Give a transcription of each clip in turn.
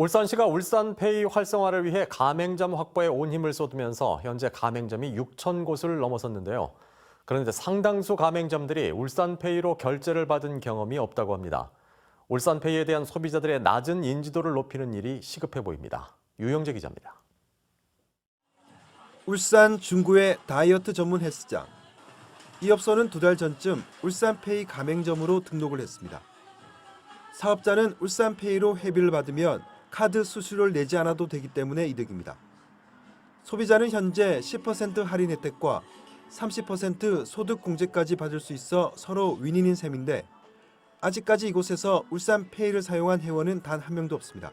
울산시가 울산페이 활성화를 위해 가맹점 확보에 온 힘을 쏟으면서 현재 가맹점이 6천 곳을 넘어섰는데요. 그런데 상당수 가맹점들이 울산페이로 결제를 받은 경험이 없다고 합니다. 울산페이에 대한 소비자들의 낮은 인지도를 높이는 일이 시급해 보입니다. 유영재 기자입니다. 울산 중구의 다이어트 전문 헬스장. 이 업소는 두 달 전쯤 울산페이 가맹점으로 등록을 했습니다. 사업자는 울산페이로 회비를 받으면 카드 수수료를 내지 않아도 되기 때문에 이득입니다. 소비자는 현재 10% 할인 혜택과 30% 소득 공제까지 받을 수 있어 서로 윈윈인 셈인데 아직까지 이곳에서 울산 페이를 사용한 회원은 단 한 명도 없습니다.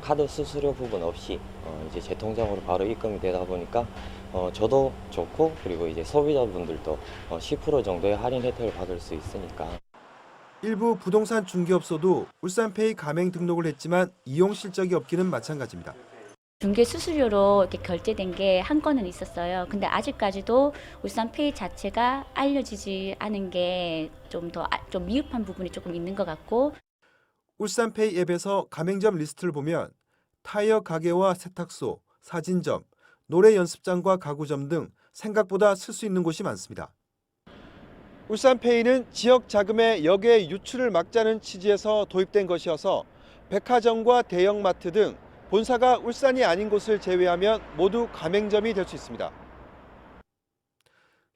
카드 수수료 부분 없이 어, 이제 제 통장으로 바로 입금이 되다 보니까 어, 저도 좋고 그리고 이제 소비자분들도 어, 10% 정도의 할인 혜택을 받을 수 있으니까 일부 부동산 중개업소도 울산페이 가맹 등록을 했지만 이용 실적이 없기는 마찬가지입니다. 중개 수수료로 이렇게 결제된 게 한 건은 있었어요. 근데 아직까지도 울산페이 자체가 알려지지 않은 게 좀 더좀 미흡한 부분이 조금 있는 것 같고 울산페이 앱에서 가맹점 리스트를 보면 타이어 가게와 세탁소, 사진점, 노래 연습장과 가구점 등 생각보다 쓸 수 있는 곳이 많습니다. 울산페이는 지역 자금의 역외 유출을 막자는 취지에서 도입된 것이어서 백화점과 대형마트 등 본사가 울산이 아닌 곳을 제외하면 모두 가맹점이 될 수 있습니다.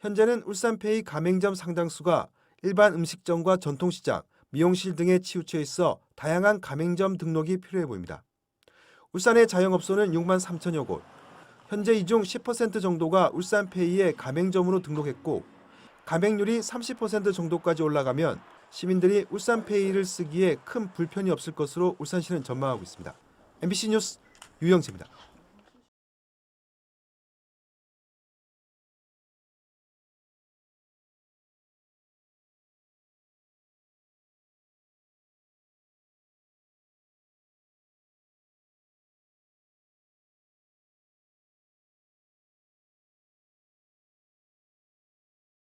현재는 울산페이 가맹점 상당수가 일반 음식점과 전통시장, 미용실 등에 치우쳐 있어 다양한 가맹점 등록이 필요해 보입니다. 울산의 자영업소는 6만 3천여 곳. 현재 이 중 10% 정도가 울산페이에 가맹점으로 등록했고 가맹률이 30% 정도까지 올라가면 시민들이 울산페이를 쓰기에 큰 불편이 없을 것으로 울산시는 전망하고 있습니다. MBC 뉴스 유영재입니다.